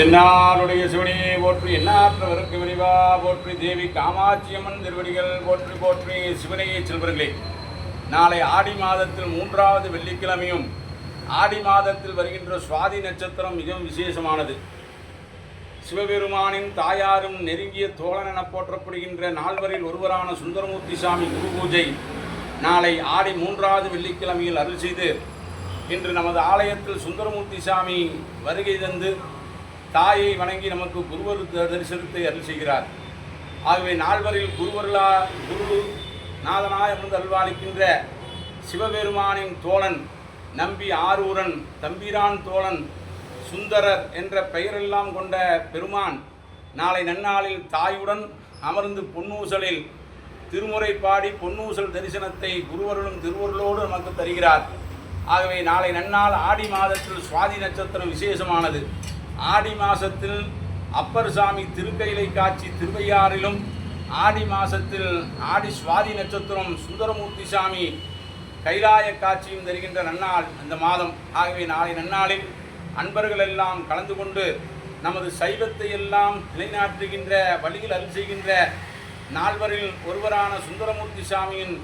தென்னாருடைய சிவனியை போற்றி எண்ணாற்றவருக்கு விரிவா போற்றி தேவி காமாட்சியம்மன் திருவடிகள் போற்றி போற்றி. சிவனையை செல்வர்களே நாளை ஆடி மாதத்தில் மூன்றாவது வெள்ளிக்கிழமையும் ஆடி மாதத்தில் வருகின்ற சுவாதி நட்சத்திரம் மிகவும் விசேஷமானது. சிவபெருமானின் தாயாரும் நெருங்கிய தோழன் என போற்றப்படுகின்ற நால்வரில் ஒருவரான சுந்தரமூர்த்தி சாமி குரு பூஜை நாளை ஆடி மூன்றாவது வெள்ளிக்கிழமையில் அருள் செய்து இன்று நமது ஆலயத்தில் சுந்தரமூர்த்தி சாமி வருகை தந்து தாயை வணங்கி நமக்கு குருவர் த- தரிசனத்தை அருள் செய்கிறார். ஆகவே நால்வரில் குருவர்களா குரு நாதனாய் அமர்ந்து அல்வாளிக்கின்ற சிவபெருமானின் தோழன் நம்பி ஆரூரன் தம்பிரான் தோழன் சுந்தரர் என்ற பெயரெல்லாம் கொண்ட பெருமான் நாளை நன்னாளில் தாயுடன் அமர்ந்து பொன்னூசலில் திருமுறை பாடி பொன்னூசல் தரிசனத்தை குருவர்களும் திருவருளோடு நமக்கு தருகிறார். ஆகவே நாளை நன்னாள் ஆடி மாதத்தில் சுவாதி நட்சத்திரம் விசேஷமானது. ஆடி மாசத்தில் அப்பர் சாமி திருக்கையிலை காட்சி திருவையாறிலும் ஆடி மாசத்தில் ஆடி சுவாதி நட்சத்திரம் சுந்தரமூர்த்தி சாமி கைலாய காட்சியும் தருகின்ற நன்னாள் இந்த மாதம். ஆகவே நாளை நன்னாளில் அன்பர்கள் எல்லாம் கலந்து கொண்டு நமது சைவத்தை எல்லாம் நிலைநாட்டுகின்ற வழியில் அருள் செய்கின்ற நால்வரில் ஒருவரான சுந்தரமூர்த்தி சாமியின்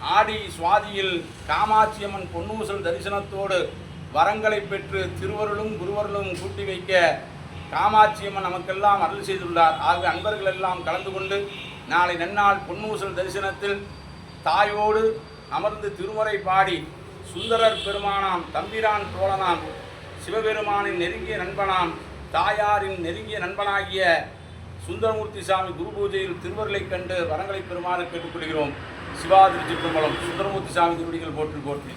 ஆடி சுவாதியில் காமாட்சியம்மன் பொன்னூசல் தரிசனத்தோடு வரங்களை பெற்று திருவருளும் குருவருளும் கூட்டி வைக்க காமாட்சியம்மன் நமக்கெல்லாம் அருள் செய்துள்ளார். ஆகவே அன்பர்கள் எல்லாம் கலந்து கொண்டு நாளை நன்னாள் பொன்னூசல் தரிசனத்தில் தாயோடு அமர்ந்து திருமுறை பாடி சுந்தரர் பெருமானாம் தம்பிரான் தோழனாம் சிவபெருமானின் நெருங்கிய நண்பனாம் தாயாரின் நெருங்கிய நண்பனாகிய சுந்தரமூர்த்தி சாமி குரு பூஜையில் திருவருளை கண்டு வரங்களை பெருமாறு கேட்டுக்கொள்கிறோம். சிவா திருச்சிற்றம்பலம் சுந்தரமூர்த்தி சாமி திருவடிகள் போற்றி போற்றி.